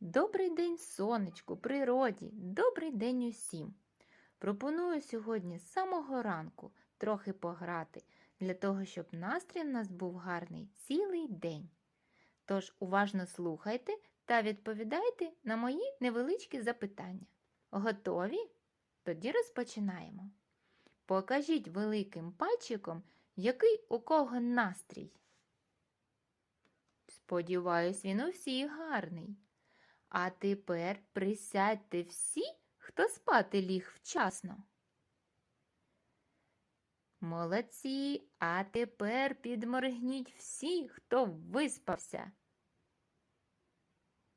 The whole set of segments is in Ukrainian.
Добрий день, сонечку, природі, добрий день усім. Пропоную сьогодні з самого ранку трохи пограти, для того, щоб настрій в нас був гарний цілий день. Тож уважно слухайте та відповідайте на мої невеличкі запитання. Готові? Тоді розпочинаємо. Покажіть великим пальчиком, який у кого настрій. Сподіваюсь, він у всіх гарний. А тепер присядьте всі, хто спати ліг вчасно. Молодці, а тепер підморгніть всі, хто виспався.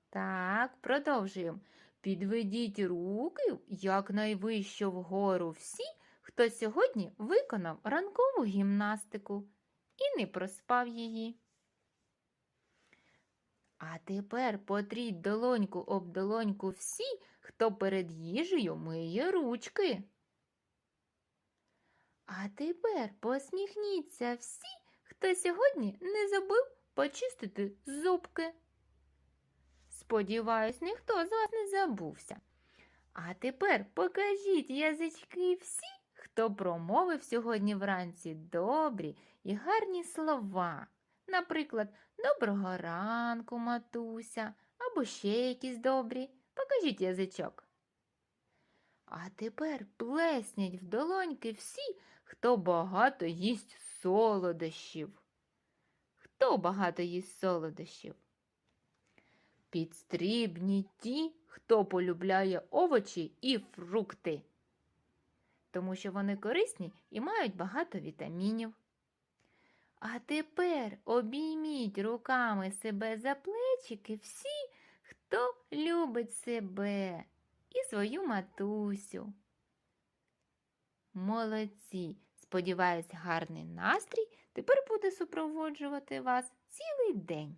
Так, продовжуємо. Підведіть руки якнайвище вгору всі, хто сьогодні виконав ранкову гімнастику і не проспав її. А тепер потріть долоньку об долоньку всі, хто перед їжею миє ручки. А тепер посміхніться всі, хто сьогодні не забув почистити зубки. Сподіваюсь, ніхто з вас не забувся. А тепер покажіть язички всі, хто промовив сьогодні вранці добрі і гарні слова. Наприклад, доброго ранку, матуся, або ще якісь добрі. Покажіть язичок. А тепер плесніть в долоньки всі, хто багато їсть солодощів. Хто багато їсть солодощів? Підстрібніть ті, хто полюбляє овочі і фрукти, тому що вони корисні і мають багато вітамінів. А тепер обійміть руками себе за плечики всі, хто любить себе і свою матусю. Молодці! Сподіваюсь, гарний настрій тепер буде супроводжувати вас цілий день.